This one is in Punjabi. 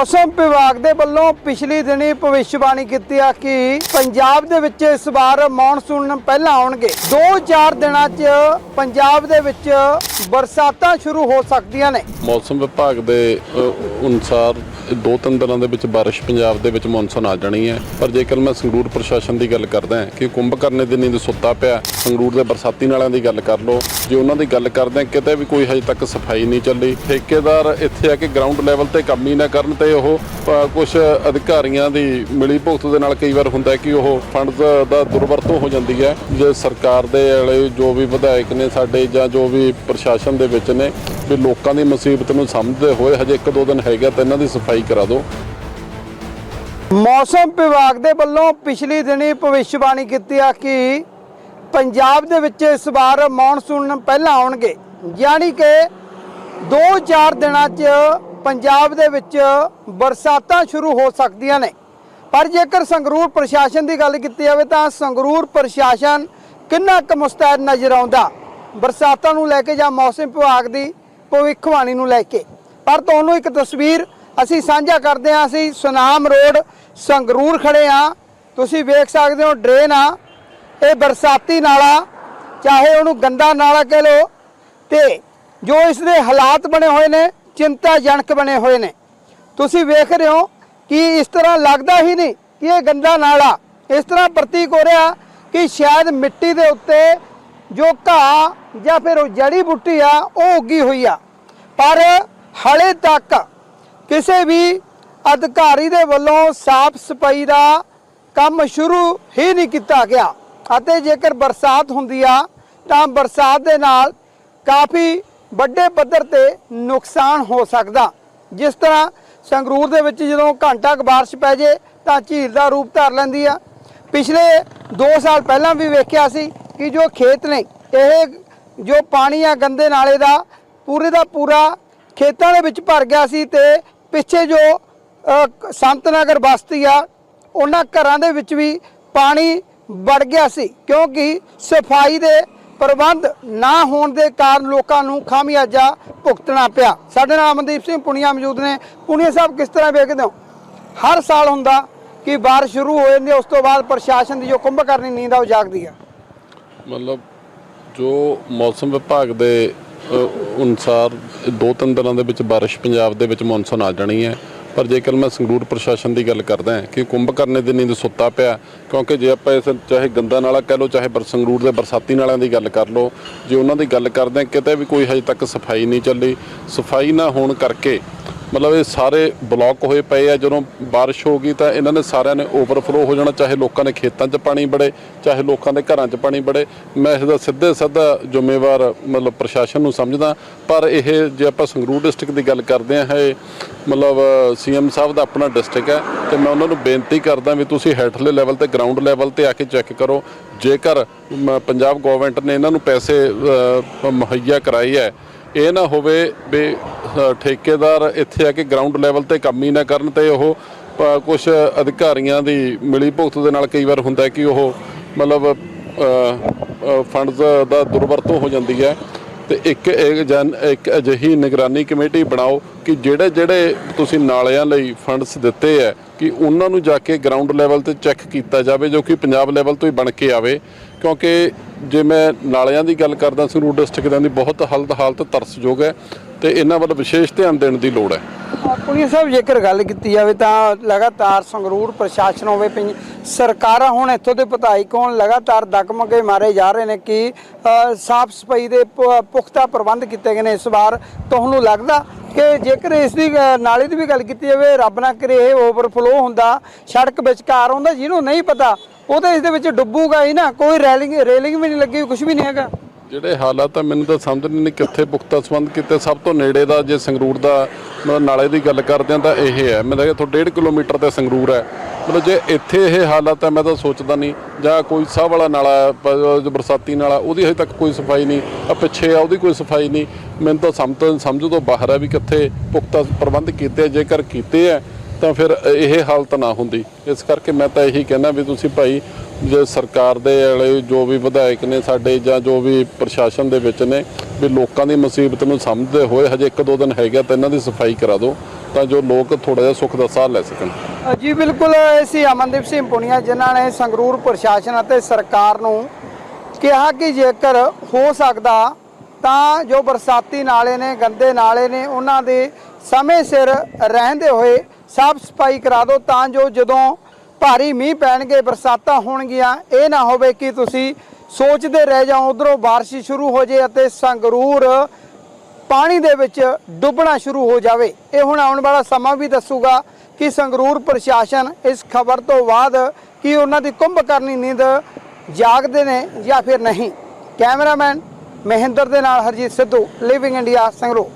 ਮੌਸਮ ਵਿਭਾਗ ਦੇ ਵੱਲੋਂ ਪਿਛਲੀ ਦਿਨੀ ਭਵਿੱਖਬਾਣੀ ਕੀਤੀ ਆ ਕਿ ਪੰਜਾਬ ਦੇ ਵਿੱਚ ਇਸ ਵਾਰ ਮੌਨਸੂਨ ਪਹਿਲਾਂ ਆਉਣਗੇ। 2-4 ਦਿਨਾਂ 'ਚ ਪੰਜਾਬ ਦੇ ਵਿੱਚ ਬਰਸਾਤਾਂ ਸ਼ੁਰੂ ਹੋ ਸਕਦੀਆਂ ਨੇ। ਮੌਸਮ ਵਿਭਾਗ ਦੇ ਅਨੁਸਾਰ ਦੋ ਤਿੰਨ ਦਿਨਾਂ ਦੇ ਵਿੱਚ ਬਾਰਿਸ਼ ਪੰਜਾਬ ਦੇ ਵਿੱਚ ਮੌਨਸੂਨ ਆ ਜਾਣੀ ਹੈ। ਪਰ ਜੇਕਰ ਮੈਂ ਸੰਗਰੂਰ ਪ੍ਰਸ਼ਾਸਨ ਦੀ ਗੱਲ ਕਰਦਾ ਹਾਂ ਕਿ ਕੁੰਭਕਰਨੇ ਦੀ ਨੀਂਦ ਸੁੱਤਾ ਪਿਆ, ਸੰਗਰੂਰ ਦੇ ਬਰਸਾਤੀ ਨਾਲਿਆਂ ਦੀ ਗੱਲ ਕਰ ਲਓ, ਜੇ ਉਹਨਾਂ ਦੀ ਗੱਲ ਕਰਦੇ ਕਿਤੇ ਵੀ ਕੋਈ ਹਜੇ ਤੱਕ ਸਫ਼ਾਈ ਨਹੀਂ ਚੱਲੀ। ਠੇਕੇਦਾਰ ਇੱਥੇ ਆ ਕੇ ਗਰਾਊਂਡ ਲੈਵਲ ਤੇ ਕੰਮ ਹੀ ਨਾ ਕਰਨ ਤੇ ਉਹ ਕੁਝ ਅਧਿਕਾਰੀਆਂ ਦੀ ਮਿਲੀ ਭੁਗਤ ਦੇ ਨਾਲ ਕਈ ਵਾਰ ਹੁੰਦਾ ਕਿ ਉਹ ਫੰਡਸ ਦਾ ਦੁਰਵਰਤੋਂ ਹੋ ਜਾਂਦੀ ਹੈ। ਜੇ ਸਰਕਾਰ ਦੇ ਵਾਲੇ ਜੋ ਵੀ ਵਿਧਾਇਕ ਨੇ ਸਾਡੇ ਜਾਂ ਜੋ ਵੀ ਪ੍ਰਸ਼ਾਸਨ ਦੇ ਵਿੱਚ ਨੇ ਵੀ ਲੋਕਾਂ ਦੀ ਮੁਸੀਬਤ ਨੂੰ ਸਮਝਦੇ ਹੋਏ ਹਜੇ ਇੱਕ ਦੋ ਦਿਨ ਹੈਗਾ ਤਾਂ ਇਹਨਾਂ ਦੀ ਸਫ਼ਾਈ ਕਰਾ ਦਿਓ। ਮੌਸਮ ਵਿਭਾਗ ਦੇ ਵੱਲੋਂ ਪਿਛਲੀ ਦਿਨੀ ਭਵਿੱਖਬਾਣੀ ਕੀਤੀ ਆ ਕਿ ਪੰਜਾਬ ਦੇ ਵਿੱਚ ਇਸ ਵਾਰ ਮੌਨਸੂਨ ਪਹਿਲਾਂ ਆਉਣਗੇ। ਯਾਨੀ ਕਿ 2-4 ਦਿਨਾਂ 'ਚ ਪੰਜਾਬ ਦੇ ਵਿੱਚ ਬਰਸਾਤਾਂ ਸ਼ੁਰੂ ਹੋ ਸਕਦੀਆਂ ਨੇ। ਪਰ ਜੇਕਰ ਸੰਗਰੂਰ ਪ੍ਰਸ਼ਾਸਨ ਦੀ ਗੱਲ ਕੀਤੀ ਜਾਵੇ ਤਾਂ ਸੰਗਰੂਰ ਪ੍ਰਸ਼ਾਸਨ ਕਿੰਨਾ ਕੁ ਮੁਸਤੈਦ ਨਜ਼ਰ ਆਉਂਦਾ? ਬਰਸਾਤਾਂ ਨੂੰ ਲੈ ਕੇ ਜਾਂ ਮੌਸਮ ਵਿਭਾਗ ਦੀ ਭਵਿੱਖਬਾਣੀ ਨੂੰ ਲੈ ਕੇ। ਪਰ ਤੁਹਾਨੂੰ ਇੱਕ ਤਸਵੀਰ ਅਸੀਂ ਸਾਂਝਾ ਕਰਦੇ ਹਾਂ, ਅਸੀਂ ਸੁਨਾਮ ਰੋਡ ਸੰਗਰੂਰ ਖੜੇ ਹਾਂ। ਤੁਸੀਂ ਵੇਖ ਸਕਦੇ ਹੋ ਡਰੇਨ ਆ, ਇਹ ਬਰਸਾਤੀ ਨਾਲਾ, ਚਾਹੇ ਉਹਨੂੰ ਗੰਦਾ ਨਾਲਾ ਕਹਿ ਲਓ। ਤੇ ਜੋ ਇਸ ਦੇ ਹਾਲਾਤ ਬਣੇ ਹੋਏ ਨੇ, ਚਿੰਤਾਜਨਕ ਬਣੇ ਹੋਏ ਨੇ। ਤੁਸੀਂ ਵੇਖ ਰਹੇ ਹੋ ਕਿ ਇਸ ਤਰ੍ਹਾਂ ਲੱਗਦਾ ਹੀ ਨਹੀਂ ਕਿ ਇਹ ਗੰਦਾ ਨਾਲਾ ਇਸ ਤਰ੍ਹਾਂ ਪ੍ਰਤੀਕ ਹੋ ਰਿਹਾ ਕਿ ਸ਼ਾਇਦ ਮਿੱਟੀ ਦੇ ਉੱਤੇ ਜੋ ਘਾਹ ਜਾਂ ਫਿਰ ਉਹ ਜੜੀ ਬੁੱਟੀ ਆ, ਉਹ ਉੱਗੀ ਹੋਈ ਆ। ਪਰ ਹਲੇ ਤੱਕ ਕਿਸੇ ਵੀ ਅਧਿਕਾਰੀ ਦੇ ਵੱਲੋਂ ਸਾਫ਼ ਸਫ਼ਾਈ ਦਾ ਕੰਮ ਸ਼ੁਰੂ ਹੀ ਨਹੀਂ ਕੀਤਾ ਗਿਆ। ਅਤੇ ਜੇਕਰ ਬਰਸਾਤ ਹੁੰਦੀ ਆ, ਤਾਂ ਬਰਸਾਤ ਦੇ ਨਾਲ ਕਾਫੀ ਵੱਡੇ ਪੱਧਰ ਤੇ ਨੁਕਸਾਨ ਹੋ ਸਕਦਾ। ਜਿਸ ਤਰ੍ਹਾਂ ਸੰਗਰੂਰ ਦੇ ਵਿੱਚ ਜਦੋਂ ਘੰਟਾ ਕੁ ਬਾਰਿਸ਼ ਪੈ ਜੇ, ਤਾਂ ਝੀਲ ਦਾ ਰੂਪ ਧਾਰ ਲੈਂਦੀ ਆ। ਪਿਛਲੇ 2 ਸਾਲ ਪਹਿਲਾਂ ਵੀ ਵੇਖਿਆ ਸੀ ਕਿ ਜੋ ਖੇਤ ਨੇ, ਇਹ ਜੋ ਪਾਣੀ ਆ ਗੰਦੇ ਨਾਲੇ ਦਾ, ਪੂਰੇ ਦਾ ਪੂਰਾ ਖੇਤਾਂ ਦੇ ਵਿੱਚ ਭਰ ਗਿਆ ਸੀ ਤੇ ਪਿੱਛੇ ਜੋ ਸੰਤ ਨਗਰ ਬਸਤੀ ਆ, ਉਹਨਾਂ ਘਰਾਂ ਦੇ ਵਿੱਚ ਵੀ ਪਾਣੀ ਵੜ ਗਿਆ ਸੀ, ਕਿਉਂਕਿ ਸਫ਼ਾਈ ਦੇ ਪ੍ਰਬੰਧ ਨਾ ਹੋਣ ਦੇ ਕਾਰਨ ਲੋਕਾਂ ਨੂੰ ਖਾਮਿਆਜਾ ਭੁਗਤਣਾ ਪਿਆ। ਸਾਡੇ ਨਾਲ ਅਮਨਦੀਪ ਸਿੰਘ ਪੁਨੀਆ ਮੌਜੂਦ ਨੇ। ਪੁਨੀਆ ਸਾਹਿਬ, ਕਿਸ ਤਰ੍ਹਾਂ ਵੇਖਦੇ ਹੋ? ਹਰ ਸਾਲ ਹੁੰਦਾ ਕਿ ਬਾਰਿਸ਼ ਸ਼ੁਰੂ ਹੋ ਜਾਂਦੀ ਉਸ ਤੋਂ ਬਾਅਦ ਪ੍ਰਸ਼ਾਸਨ ਦੀ ਜੋ ਕੁੰਭਕਰਨੀ, ਨੀਂਦ ਆ, ਉਹ ਜਾਗਦੀ ਆ। ਮਤਲਬ ਜੋ ਮੌਸਮ ਵਿਭਾਗ ਦੇ ਅਨੁਸਾਰ ਦੋ ਤਿੰਨ ਦਿਨਾਂ ਦੇ ਵਿੱਚ ਬਾਰਿਸ਼ ਪੰਜਾਬ ਦੇ ਵਿੱਚ ਮੌਨਸੂਨ ਆ ਜਾਣੀ ਹੈ। ਪਰ ਜੇਕਰ ਮੈਂ ਸੰਗਰੂਰ ਪ੍ਰਸ਼ਾਸਨ ਦੀ ਗੱਲ ਕਰਦਾ ਹਾਂ ਕਿ ਕੁੰਭਕਰਨੇ ਦੀ ਨੀਂਦ ਸੁੱਤਾ ਪਿਆ, ਕਿਉਂਕਿ ਜੇ ਆਪਾਂ ਇਸ ਚਾਹੇ ਗੰਦਾ ਨਾਲਾ ਕਹਿ ਲਓ, ਚਾਹੇ ਸੰਗਰੂਰ ਦੇ ਬਰਸਾਤੀ ਨਾਲਿਆਂ ਦੀ ਗੱਲ ਕਰ ਲਓ, ਜੇ ਉਹਨਾਂ ਦੀ ਗੱਲ ਕਰਦੇ ਹਾਂ, ਕਿਤੇ ਵੀ ਕੋਈ ਹਜੇ ਤੱਕ ਸਫ਼ਾਈ ਨਹੀਂ ਚੱਲੀ। ਸਫ਼ਾਈ ਨਾ ਹੋਣ ਕਰਕੇ ਮਤਲਬ ਇਹ ਸਾਰੇ ਬਲੌਕ ਹੋਏ ਪਏ ਆ ਜਦੋਂ ਬਾਰਿਸ਼ ਹੋ ਗਈ ਤਾਂ ਇਹਨਾਂ ਨੇ ਸਾਰਿਆਂ ਨੇ ਓਵਰਫਲੋ ਹੋ ਜਾਣਾ ਚਾਹੇ ਲੋਕਾਂ ਦੇ ਖੇਤਾਂ 'ਚ ਪਾਣੀ ਬੜੇ ਚਾਹੇ ਲੋਕਾਂ ਦੇ ਘਰਾਂ 'ਚ ਪਾਣੀ ਬੜੇ ਮੈਂ ਇਸ ਦਾ ਸਿੱਧੇ ਸਿੱਧਾ ਜ਼ਿੰਮੇਵਾਰ ਮਤਲਬ ਪ੍ਰਸ਼ਾਸਨ ਨੂੰ ਸਮਝਦਾ ਪਰ ਇਹ ਜੇ ਆਪਾਂ ਸੰਗਰੂਰ ਡਿਸਟ੍ਰਿਕਟ ਦੀ ਗੱਲ ਕਰਦੇ ਆ ਇਹ ਮਤਲਬ ਸੀਐਮ ਸਾਹਿਬ ਦਾ ਆਪਣਾ ਡਿਸਟ੍ਰਿਕਟ ਹੈ ਤੇ ਮੈਂ ਉਹਨਾਂ ਨੂੰ ਬੇਨਤੀ ਕਰਦਾ ਵੀ ਤੁਸੀਂ ਹੇਠਲੇ ਲੈਵਲ ਤੇ ਗਰਾਊਂਡ ਲੈਵਲ ਤੇ ਆ ਕੇ ਚੈੱਕ ਕਰੋ। ਜੇਕਰ ਮ, ਪੰਜਾਬ ਗਵਰਨਮੈਂਟ ਨੇ ਇਹਨਾਂ ਨੂੰ ਪੈਸੇ ਮੁਹੱਈਆ ਕਰਾਏ ਹੈ ਇਹ ਨਾ ਹੋਵੇ ਵੀ ਠੇਕੇਦਾਰ ਇੱਥੇ ਆ ਕੇ ਗਰਾਊਂਡ ਲੈਵਲ ਤੇ ਕੰਮ ਹੀ ਨਾ ਕਰਨ ਤੇ ਉਹ ਕੁਝ ਅਧਿਕਾਰੀਆਂ ਦੀ ਮਿਲੀ ਭੁਗਤ ਦੇ ਨਾਲ ਕਈ ਵਾਰ ਹੁੰਦਾ ਕਿ ਉਹ ਮਤਲਬ ਫੰਡਸ ਦਾ ਦੁਰਵਰਤੋਂ ਹੋ ਜਾਂਦੀ ਹੈ। ਤੇ ਇੱਕ ਇਹ ਇੱਕ ਅਜਿਹੀ ਨਿਗਰਾਨੀ ਕਮੇਟੀ ਬਣਾਓ ਕਿ ਜਿਹੜੇ ਜਿਹੜੇ ਤੁਸੀਂ ਨਾਲਿਆਂ ਲਈ ਫੰਡਸ ਦਿੱਤੇ ਹੈ, ਕਿ ਉਹਨਾਂ ਨੂੰ ਜਾ ਕੇ ਗਰਾਊਂਡ ਲੈਵਲ ਤੇ ਚੈੱਕ ਕੀਤਾ ਜਾਵੇ, ਜੋ ਕਿ ਪੰਜਾਬ ਲੈਵਲ ਤੋਂ ਹੀ ਬਣ ਕੇ ਆਵੇ। ਕਿਉਂਕਿ ਜੇ ਮੈਂ ਨਾਲਿਆਂ ਦੀ ਗੱਲ ਕਰਦਾ ਸੰਗਰੂਰ ਡਿਸਟ੍ਰਿਕਟ ਦੀ ਬਹੁਤ ਹਾਲਤ ਹਾਲਤ ਤਰਸਯੋਗ ਹੈ ਤੇ ਇਹਨਾਂ ਵੱਲ ਵਿਸ਼ੇਸ਼ ਧਿਆਨ ਦੇਣ ਦੀ ਲੋੜ ਹੈ। ਪੁਣੀਆ ਸਾਹਿਬ, ਜੇਕਰ ਗੱਲ ਕੀਤੀ ਜਾਵੇ ਤਾਂ ਲਗਾਤਾਰ ਸੰਗਰੂਰ ਪ੍ਰਸ਼ਾਸਨ ਹੋਵੇ ਸਰਕਾਰਾਂ ਹੁਣ ਇੱਥੋਂ ਦੇ ਵਿਧਾਇਕ ਹੋਣ ਲਗਾਤਾਰ ਦਕਮਗੇ ਮਾਰੇ ਜਾ ਰਹੇ ਨੇ ਕਿ ਸਾਫ਼ ਸਫ਼ਾਈ ਦੇ ਪੁਖਤਾ ਪ੍ਰਬੰਧ ਕੀਤੇ ਗਏ ਨੇ ਇਸ ਵਾਰ। ਤੁਹਾਨੂੰ ਲੱਗਦਾ ਕਿ ਜੇਕਰ ਇਸ ਦੀ ਨਾਲੇ ਦੀ ਵੀ ਗੱਲ ਕੀਤੀ ਜਾਵੇ, ਰੱਬ ਨਾ ਕਰੇ ਇਹ ਓਵਰਫਲੋ ਹੁੰਦਾ, ਸੜਕ ਵਿਚਕਾਰ ਹੁੰਦਾ ਜਿਹਨੂੰ ਨਹੀਂ ਪਤਾ ਉਹ ਤਾਂ ਇਸ ਦੇ ਵਿੱਚ ਡੁੱਬੂਗਾ ਹੀ ਨਾ, ਕੋਈ ਰੈਲਿੰਗ, ਰੇਲਿੰਗ ਵੀ ਨਹੀਂ ਲੱਗੀ ਕੁਝ ਵੀ ਨਹੀਂ ਹੈਗਾ। ਜਿਹੜੇ ਹਾਲਾਤ ਆ, ਮੈਨੂੰ ਤਾਂ ਸਮਝ ਨਹੀਂ ਆਉਂਦੀ ਕਿੱਥੇ ਪੁਖਤਾ ਸੰਬੰਧ ਕੀਤੇ। ਸਭ ਤੋਂ ਨੇੜੇ ਦਾ, ਜੇ ਸੰਗਰੂਰ ਦਾ ਮਤਲਬ ਨਾਲੇ ਦੀ ਗੱਲ ਕਰਦੇ ਆ ਤਾਂ ਇਹ ਹੈ। ਮੈਂ ਤਾਂ ਇੱਥੋਂ 1.5 ਕਿਲੋਮੀਟਰ ਤੇ ਸੰਗਰੂਰ ਹੈ। ਮਤਲਬ ਜੇ ਇੱਥੇ ਇਹ ਹਾਲਤ ਹੈ ਮੈਂ ਤਾਂ ਸੋਚਦਾ ਨਹੀਂ। ਜਾਂ ਕੋਈ ਸਾਹ ਵਾਲਾ ਨਾਲਾ ਜੋ ਬਰਸਾਤੀ ਨਾਲਾ, ਉਹਦੀ ਹਜੇ ਤੱਕ ਕੋਈ ਸਫ਼ਾਈ ਨਹੀਂ। ਆ ਪਿੱਛੇ ਆ, ਉਹਦੀ ਕੋਈ ਸਫ਼ਾਈ ਨਹੀਂ। ਮੈਨੂੰ ਤਾਂ ਸਮਝ ਸਮਝ ਤੋਂ ਬਾਹਰ ਹੈ ਵੀ ਕਿੱਥੇ ਪੁਖਤਾ ਪ੍ਰਬੰਧ ਕੀਤੇ ਜੇਕਰ ਕੀਤੇ ਆ ਤਾਂ ਫਿਰ ਇਹ ਹਾਲਤ ਨਾ ਹੁੰਦੀ। ਇਸ ਕਰਕੇ ਮੈਂ ਤਾਂ ਇਹੀ ਕਹਿਣਾ ਵੀ ਤੁਸੀਂ ਭਾਈ, ਜੇ ਸਰਕਾਰ ਦੇ ਵਾਲੇ ਜੋ ਵੀ ਵਿਧਾਇਕ ਨੇ ਸਾਡੇ ਜਾਂ ਜੋ ਵੀ ਪ੍ਰਸ਼ਾਸਨ ਦੇ ਵਿੱਚ ਨੇ, ਵੀ ਲੋਕਾਂ ਦੀ ਮੁਸੀਬਤ ਨੂੰ ਸਮਝਦੇ ਹੋਏ ਹਜੇ ਇੱਕ ਦੋ ਦਿਨ ਹੈਗਾ ਤਾਂ ਇਹਨਾਂ ਦੀ ਸਫ਼ਾਈ ਕਰਾ ਦਿਓ, ਤਾਂ ਜੋ ਲੋਕ ਥੋੜਾ ਜਿਹਾ ਸੁੱਖ ਦਾ ਸਾਹ ਲੈ ਸਕਣ। ਜੀ ਬਿਲਕੁਲ, ਇਹ ਸੀ ਅਮਨਦੀਪ ਸਿੰਘ ਪੁਨੀਆ ਜਿਨ੍ਹਾਂ ਨੇ ਸੰਗਰੂਰ ਪ੍ਰਸ਼ਾਸਨ ਅਤੇ ਸਰਕਾਰ ਨੂੰ ਕਿਹਾ ਕਿ ਜੇਕਰ ਹੋ ਸਕਦਾ, ਤਾਂ ਜੋ ਬਰਸਾਤੀ ਨਾਲੇ ਨੇ, ਗੰਦੇ ਨਾਲੇ ਨੇ, ਉਹਨਾਂ ਦੇ ਸਮੇਂ ਸਿਰ ਰਹਿੰਦੇ ਹੋਏ ਸਾਫ਼ ਸਫ਼ਾਈ ਕਰਾ ਦਿਓ ਤਾਂ ਜੋ ਜਦੋਂ ਭਾਰੀ ਮੀਂਹ ਪੈਣਗੇ, ਬਰਸਾਤਾਂ ਹੋਣਗੀਆਂ, ਇਹ ਨਾ ਹੋਵੇ ਕਿ ਤੁਸੀਂ ਸੋਚਦੇ ਰਹਿ ਜਾਓ, ਉਧਰੋਂ ਬਾਰਿਸ਼ ਸ਼ੁਰੂ ਹੋ ਜੇ ਅਤੇ ਸੰਗਰੂਰ ਪਾਣੀ ਦੇ ਵਿੱਚ ਡੁੱਬਣਾ ਸ਼ੁਰੂ ਹੋ ਜਾਵੇ। ਇਹ ਹੁਣ ਆਉਣ ਵਾਲਾ ਸਮਾਂ ਵੀ ਦੱਸੂਗਾ ਕਿ ਸੰਗਰੂਰ ਪ੍ਰਸ਼ਾਸਨ ਇਸ ਖਬਰ ਤੋਂ ਬਾਅਦ ਕਿ ਉਹਨਾਂ ਦੀ ਕੁੰਭ ਕਰਨੀ ਨੀਂਦ ਜਾਗਦੇ ਨੇ ਜਾਂ ਫਿਰ ਨਹੀਂ। ਕੈਮਰਾਮੈਨ ਮਹਿੰਦਰ ਦੇ ਨਾਲ ਹਰਜੀਤ ਸਿੱਧੂ ਲਿਵਿੰਗ ਇੰਡੀਆ ਸੰਗਰੂਰ।